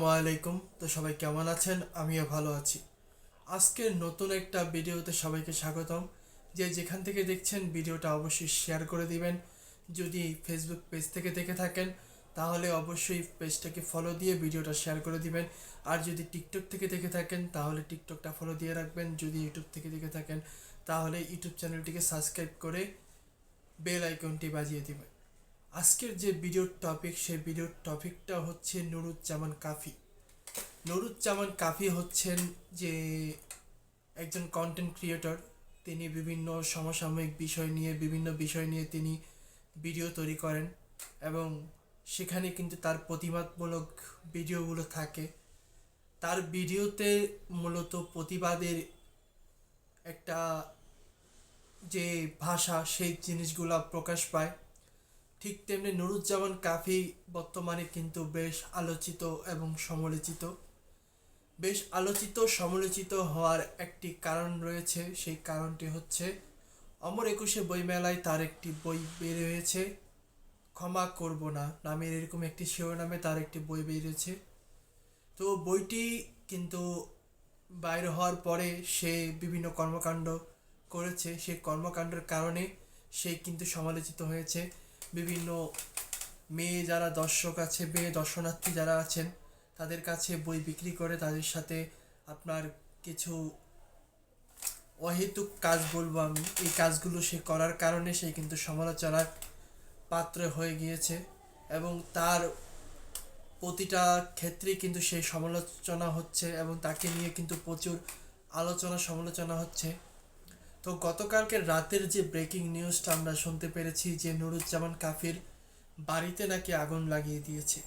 আসসালামু আলাইকুম। তো সবাই কেমন আছেন? আমিও ভালো আছি। আজকের নতুন একটা ভিডিওতে সবাইকে স্বাগতম। যে যেখান থেকে দেখছেন, ভিডিওটা অবশ্যই শেয়ার করে দিবেন। যদি ফেসবুক পেজ থেকে দেখে থাকেন, তাহলে অবশ্যই পেজটাকে ফলো দিয়ে ভিডিওটা শেয়ার করে দিবেন। আর যদি টিকটক থেকে দেখে থাকেন, তাহলে টিকটকটা ফলো দিয়ে রাখবেন। যদি ইউটিউব থেকে দেখে থাকেন, তাহলে ইউটিউব চ্যানেলটিকে সাবস্ক্রাইব করে বেল আইকনটি বাজিয়ে দিবেন। আজকের যে ভিডিওর টপিক সেই ভিডিওর টপিকটা হচ্ছে নুরুজ্জামান কাফি। নুরুজ্জামান কাফি হচ্ছেন যে একজন কন্টেন্ট ক্রিয়েটর তিনি বিভিন্ন সমসাময়িক বিষয় নিয়ে, বিভিন্ন বিষয় নিয়ে তিনি ভিডিও তৈরি করেন এবং সেখানে কিন্তু তার প্রতিবাদমূলক ভিডিওগুলো থাকে। তার ভিডিওতে মূলত প্রতিবাদের একটা যে ভাষা, সেই জিনিসগুলো প্রকাশ পায়। ঠিক তেমনি নুরুজ্জামান কাফি বর্তমানে কিন্তু বেশ আলোচিত এবং সমালোচিত। বেশ আলোচিত, সমালোচিত হওয়ার একটি কারণ রয়েছে, সেই কারণটি হচ্ছে অমর একুশে বইমেলায় তার একটি বই বের হয়েছে, ক্ষমা করব না নামের এরকম একটি শিরোনামে তার একটি বই বেরিয়েছে তো বইটি কিন্তু বাইর হওয়ার পরে সে বিভিন্ন কর্মকাণ্ড করেছে, সেই কর্মকাণ্ডের কারণে সে কিন্তু সমালোচিত হয়েছে। বিভিন্ন মেয়ে যারা দর্শক আছে, মেয়ে দর্শনার্থী যারা আছেন, তাদের কাছে বই বিক্রি করে তাদের সাথে আপনার কিছু অহেতুক কাজ বলব আমি। এই কাজগুলো সে করার কারণে সে কিন্তু সমালোচনার পাত্র হয়ে গিয়েছে এবং তার প্রতিটা ক্ষেত্রেই কিন্তু সেই সমালোচনা হচ্ছে এবং তাকে নিয়ে কিন্তু প্রচুর আলোচনা সমালোচনা হচ্ছে। তো গতকালকে রাতের যে ব্রেকিং নিউজটা আমরা শুনতে পেরেছি যে নুরুজ্জামান কাফির বাড়িতে নাকি আগুন লাগিয়ে দিয়েছে।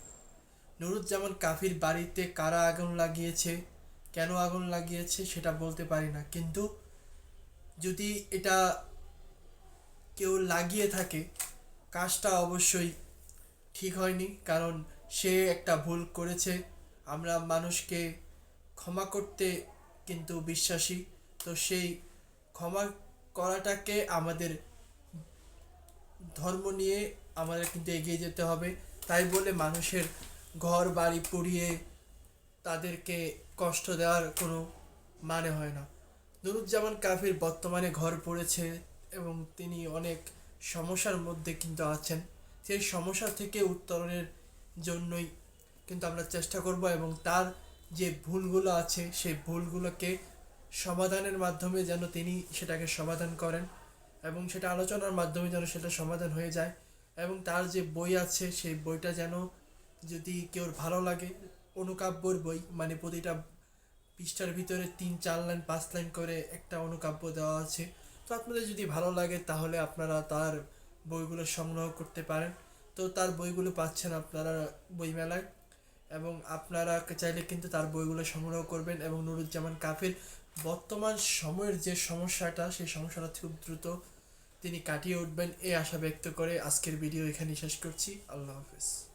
নুরুজ্জামান কাফির বাড়িতে কারা আগুন লাগিয়েছে, কেন আগুন লাগিয়েছে সেটা বলতে পারি না। কিন্তু যদি এটা কেউ লাগিয়ে থাকে, কাজটা অবশ্যই ঠিক হয়নি, কারণ সে একটা ভুল করেছে। আমরা মানুষকে ক্ষমা করতে কিন্তু বিশ্বাসী, তো সেই ক্ষমা করাটাকে আমাদের ধর্ম নিয়ে আমাদের কিন্তু এগিয়ে যেতে হবে। তাই বলে মানুষের ঘর, বাড়ি পুড়িয়ে তাদেরকে কষ্ট দেওয়ার কোনো মানে হয় না। নুরুজ্জামান কাফির বর্তমানে ঘর পড়েছে এবং তিনি অনেক সমস্যার মধ্যে কিন্তু আছেন। সেই সমস্যা থেকে উত্তরণের জন্যই কিন্তু আমরা চেষ্টা করব এবং তার যে ভুলগুলো আছে, সেই ভুলগুলোকে সমাধানের মাধ্যমে যেন তিনি সেটাকে সমাধান করেন এবং সেটা আলোচনার মাধ্যমে যেন সেটা সমাধান হয়ে যায় এবং তার যে বই আছে, সেই বইটা যেন যদি কেউ ভালো লাগে, অনুকাব্যর বই মানে প্রতিটা পৃষ্ঠার ভিতরে তিন, চার লাইন, পাঁচ লাইন করে একটা অনুকাব্য দেওয়া আছে। তো আপনাদের যদি ভালো লাগে, তাহলে আপনারা তার বইগুলো সংগ্রহ করতে পারেন। তো তার বইগুলো পাচ্ছেন আপনারা বইমেলায় এবং আপনারা চাইলে কিন্তু তার বইগুলো সংগ্রহ করবেন এবং নুরুজ্জামান কাফির বর্তমান সময়ের যে সমস্যাটা, সেই সমস্যাটা খুব দ্রুত তিনি কাটিয়ে উঠবেন এই আশা ব্যক্ত করে আজকের ভিডিও এখানেই শেষ করছি। আল্লাহ হাফেজ।